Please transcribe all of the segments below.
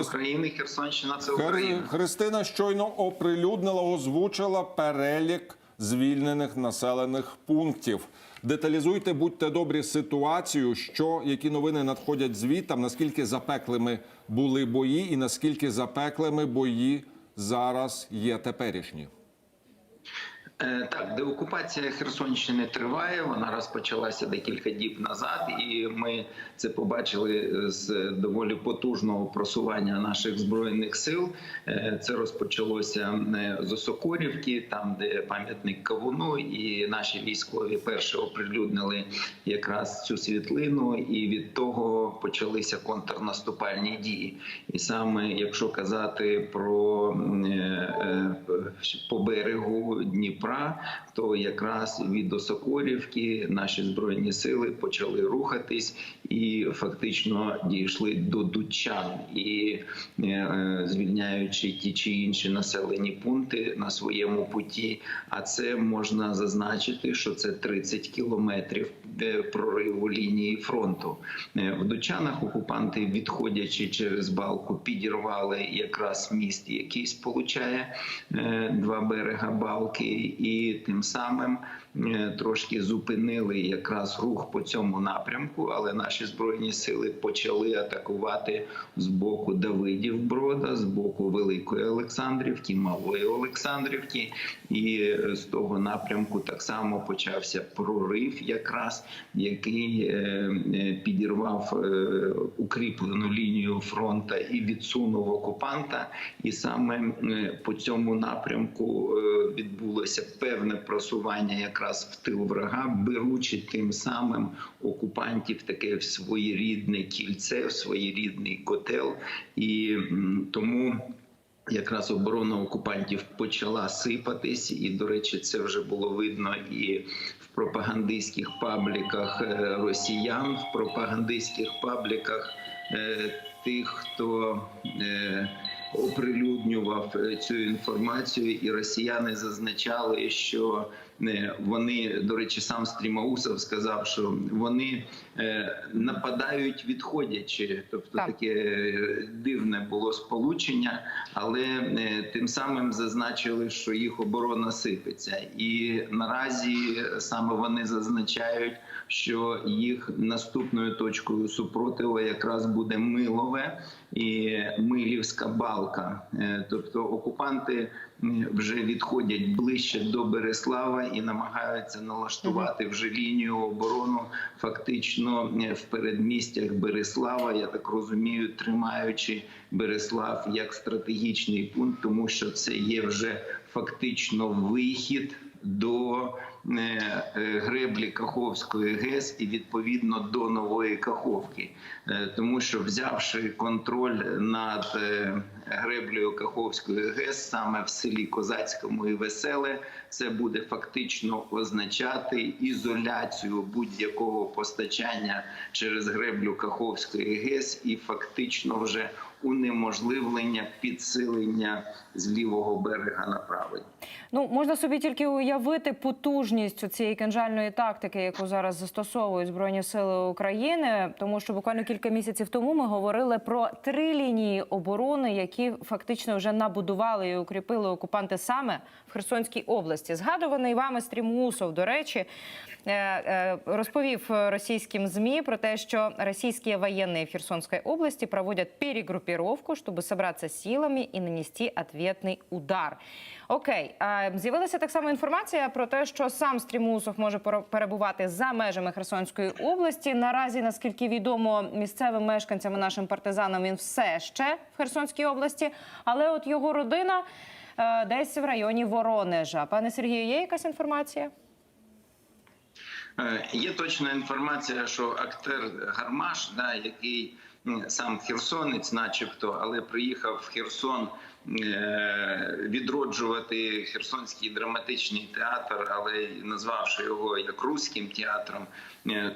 України, Херсонщина це Україна. Христина щойно оприлюднила, озвучила перелік звільнених населених пунктів. Деталізуйте, будьте добрі, ситуацію, що які новини надходять звітам, наскільки запеклими були бої, і наскільки запеклими бої зараз є теперішні. Е, Так, деокупація Херсонщини триває. Вона розпочалася декілька діб назад, і ми це побачили з доволі потужного просування наших збройних сил. Е, Це розпочалося е, з Осокорівки, там де пам'ятник Кавуну, і наші військові перші оприлюднили якраз цю світлину, і від того почалися контрнаступальні дії. І саме якщо казати про е, е, по берегу Дніпра, то якраз від Осокорівки наші збройні сили почали рухатись і фактично дійшли до Дучан і е, е, звільняючи ті чи інші населені пункти на своєму путі. А це можна зазначити, що це 30 кілометрів е, прориву лінії фронту. В Дучанах окупанти, відходячи через балку, підірвали якраз міст, який сполучає два берега балки, і тим самим трошки зупинили якраз рух по цьому напрямку. Але наші збройні сили почали атакувати з боку Давидів Брода, з боку Великої Олександрівки, Малої Олександрівки, і е, з того напрямку так само почався прорив, якраз який е, е, підірвав е, укріплену лінію фронту і відсунув окупанта. І саме е, по цьому напрямку е, відбулося певне просування якраз в тил врага, беручи тим самим окупантів таке в своєрідне кільце, в своєрідний котел, і тому. Якраз оборона окупантів почала сипатись, і до речі, це вже було видно і в пропагандистських пабліках е, росіян, в пропагандистських пабліках е, тих, хто е, оприлюднював цю інформацію, і росіяни зазначали, що вони, до речі, сам Стрімаусов сказав, що вони е, нападають відходячи, тобто Так. таке е, дивне було сполучення, але е, тим самим зазначили, що їх оборона сипеться, і наразі саме вони зазначають, що їх наступною точкою супротиву якраз буде Милове і Милівська балка. Е, Тобто окупанти вже відходять ближче до Береслава і намагаються налаштувати вже лінію оборону, фактично е, в передмістях Береслава. Я так розумію, тримаючи Береслав як стратегічний пункт, тому що це є вже фактично вихід до е, е, греблі Каховської ГЕС і відповідно до нової Каховки, Е, тому що взявши контроль над греблею Каховської ГЕС саме в селі Козацькому і Веселе, це буде фактично означати ізоляцію будь-якого постачання через греблю Каховської ГЕС і фактично вже унеможливлення підсилення з лівого берега на правий. Ну можна собі тільки уявити потужність цієї кинжальної тактики, яку зараз застосовують збройні сили України, тому що буквально кілька місяців тому ми говорили про три лінії оборони, які фактично вже набудували і укріпили окупанти саме в Херсонській області. Згадуваний вами Стрімусов, до речі, е, е, розповів російським змі про те, що російські воєнні в Херсонській області проводять перегруппировку, щоб зібратися силами і нанести ответний удар. Окей, з'явилася так само інформація про те, що сам Стрімусов може пере- перебувати за межами Херсонської області. Наразі, наскільки відомо, місцевим мешканцям і нашим партизанам він все ще в Херсонській області, але от його родина е, десь в районі Воронежа. Пане Сергію, є якась інформація? Е, Є точна інформація, що актер Гармаш, да, який сам херсонець, начебто, але приїхав в Херсон е, відроджувати Херсонський драматичний театр, але назвавши його як руським театром,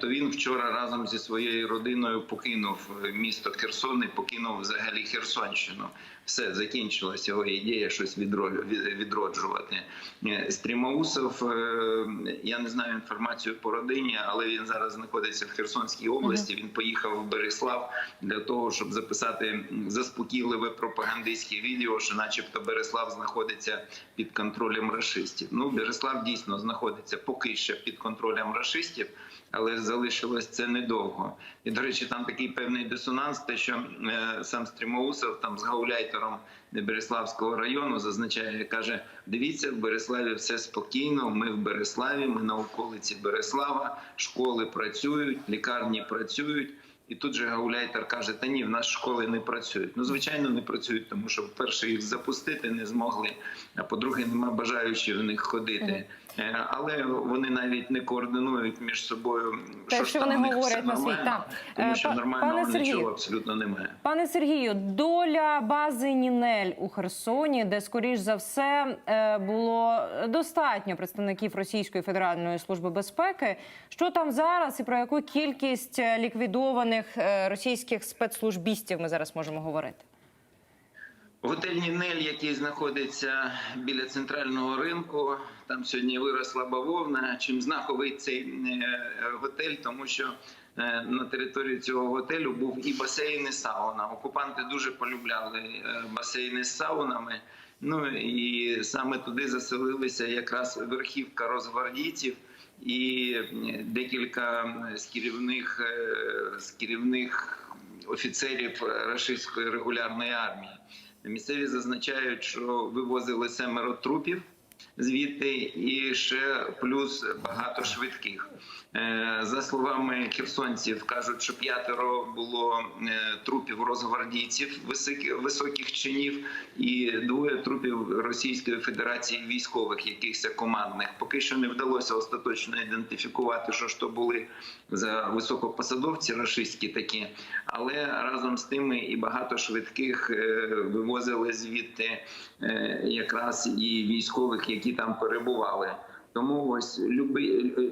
то він вчора разом зі своєю родиною покинув місто Херсон і покинув взагалі Херсонщину. Все закінчилася його ідея щось відро- від- відроджувати. Е, Стрімоусов, е, я не знаю інформацію по родині, але він зараз знаходиться в Херсонській області. Він поїхав в Береслав для того, щоб записати заспокійливе пропагандистське відео, що, начебто, Береслав знаходиться під контролем рашистів. Ну, Береслав дійсно знаходиться поки що під контролем рашистів. Але залишилось це недовго. І до речі, там такий певний дисонанс, те, що е, сам Стрімоусов там з гауляйтером Береславського району зазначає, каже: дивіться, в Береславі все спокійно. Ми в Береславі, ми на околиці Береслава, школи працюють, лікарні працюють. І тут же гауляйтер каже: Та ні, в нас школи не працюють. Ну звичайно, не працюють, тому що вперше їх запустити не змогли. А по-друге, нема бажаючих в них ходити. Е, Але вони навіть не координують між собою, Те, що, що там вони у них говорять все на світ. Так. тому Е, що нормального пане Сергію. нічого абсолютно немає. Пане Сергію, доля бази Нінель у Херсоні, де скоріш за все е, було достатньо представників Російської Федеральної служби безпеки. Що там зараз і про яку кількість ліквідованих е, російських спецслужбістів ми зараз можемо говорити? Готель Нінель, який знаходиться біля центрального ринку, там сьогодні виросла бавовна. Чим знаковий цей е, готель, тому що е, на території цього готелю був і басейн, і сауна. Окупанти дуже полюбляли басейни з саунами. Ну і саме туди заселилися якраз верхівка розгвардійців і декілька з керівних е, з керівних офіцерів рашистської регулярної армії. Місцеві зазначають, що вивозили семеро трупів звідти, і ще плюс багато швидких. Е, За словами херсонців, кажуть, що п'ятеро було е, трупів розгвардійців високих, чинів, і двоє трупів Російської Федерації військових, якихось командних. Поки що не вдалося остаточно ідентифікувати, що ж то були за високопосадовці рашистські такі, але разом з тими і багато швидких е, вивозили звідти якраз і військових, які там перебували. Тому ось люби,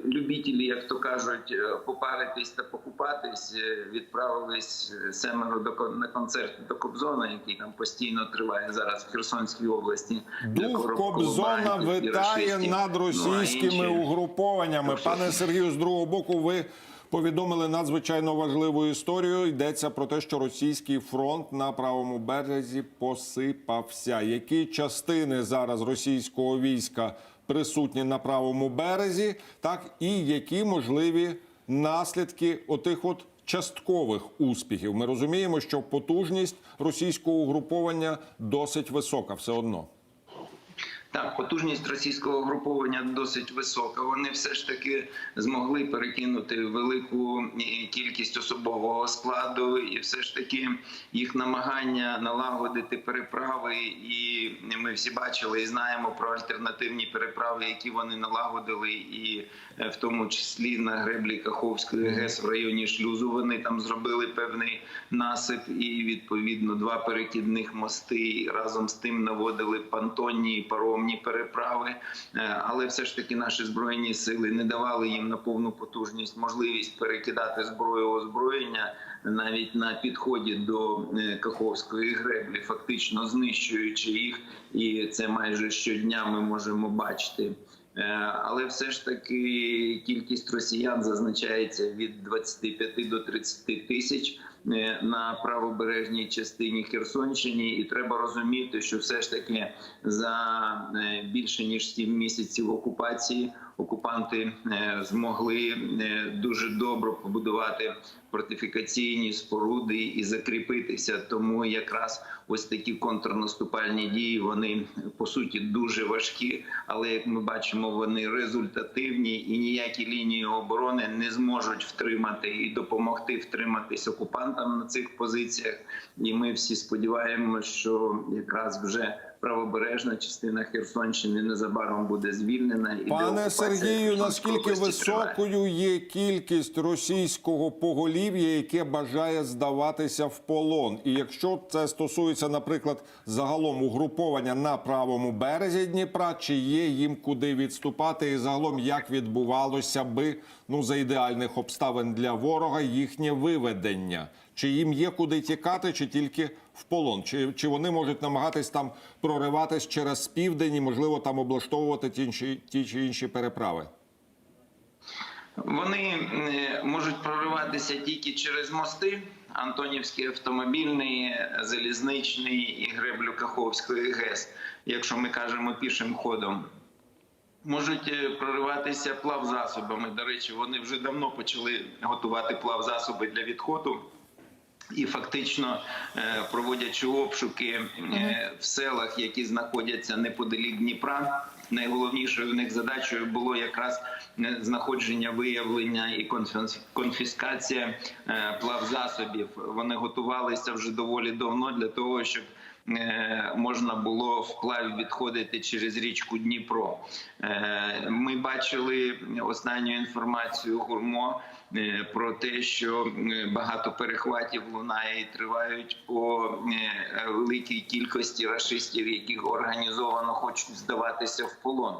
любітелі, як то кажуть, е, попаритись та покупатись, е, відправились е, семеро до на концерт до Кобзона, який там постійно триває зараз в Херсонській області. Дух Кобзона витає над Ну, російськими інші- угрупованнями. Пане Сергію, з другого боку, ви повідомили надзвичайно важливу історію. Йдеться про те, що російський фронт на правому березі посипався. Які частини зараз російського війська присутні на правому березі, так і які можливі наслідки отих от часткових успіхів? Ми розуміємо, що потужність російського угруповання досить висока, все одно. Так, потужність російського груповання досить висока. Вони все ж таки змогли перекинути велику е, кількість особового складу, і все ж таки їх намагання налагодити переправи. І ми всі бачили і знаємо про альтернативні переправи, які вони налагодили, і е, в тому числі на греблі Каховської ГЕС в районі шлюзу. Вони там зробили певний насип і відповідно два перекидних мости. Разом з тим наводили понтонні і паромні переправи. Е, Але все ж таки наші збройні сили не давали їм на повну потужність можливість перекидати зброю озброєння навіть на підході до е, Каховської греблі, фактично знищуючи їх, і це майже щодня ми можемо бачити. Е, Але все ж таки кількість росіян зазначається від 25 до 30 тисяч е, на правобережній частині Херсонщини, і треба розуміти, що все ж таки за е, більше ніж 7 місяців окупації окупанти е, змогли е, дуже добре побудувати фортифікаційні споруди і закріпитися. Тому якраз ось такі контрнаступальні дії вони по суті дуже важкі, але як ми бачимо, вони результативні і ніякі лінії оборони не зможуть втримати і допомогти втриматись окупантам на цих позиціях. І ми всі сподіваємося, що якраз вже правобережна частина Херсонщини незабаром буде звільнена. І Пане Сергію, наскільки високою є кількість російського поголів'я, яке бажає здаватися в полон? І якщо це стосується, наприклад, загалом угруповання на правому березі Дніпра, чи є їм куди відступати, і загалом як відбувалося би ну за ідеальних обставин для ворога їхнє виведення? Чи їм є куди тікати, чи тільки в полон? Чи, чи вони можуть намагатись там прориватись через південь і, можливо, там облаштовувати ті, інші, ті чи інші переправи? Вони е, можуть прориватися тільки через мости. Антонівський автомобільний, залізничний і греблю Каховської ГЕС, якщо ми кажемо пішим ходом. Можуть е, прориватися плавзасобами. До речі, вони вже давно почали готувати плавзасоби для відходу. І фактично, е, проводячи обшуки е, в селах, які знаходяться неподалік Дніпра, найголовнішою в них задачею було якраз е, знаходження, виявлення і конфіс- конфіскація плавзасобів. Вони готувалися вже доволі давно для того, щоб можна було вплав відходити через річку Дніпро. Ми бачили останню інформацію гурмо про те, що е, багато перехватів лунає і тривають по е, великій кількості рашистів, які організовано хочуть здаватися в полон.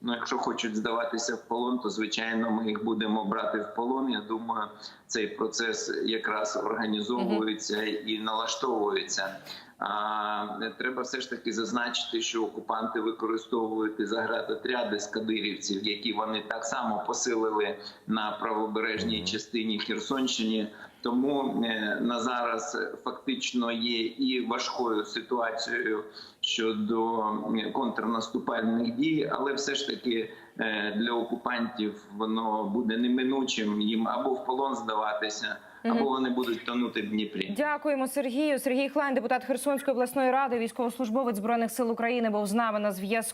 Ну, якщо хочуть здаватися в полон, то звичайно ми їх будемо брати в полон. Я думаю, цей процес якраз організовується і налаштовується. А треба все ж таки зазначити, що окупанти використовують заградотряди з кадирівців, які вони так само посилили на правобережній частині Херсонщини. Тому е, на зараз фактично є і важкою ситуацією щодо е, контрнаступальних дій, але все ж таки е, для окупантів воно буде неминучим їм або в полон здаватися, або вони будуть тонути в Дніпрі. Дякуємо Сергію. Сергій Хлань, депутат Херсонської обласної ради, військовослужбовець збройних сил України, був з нами на зв'язку.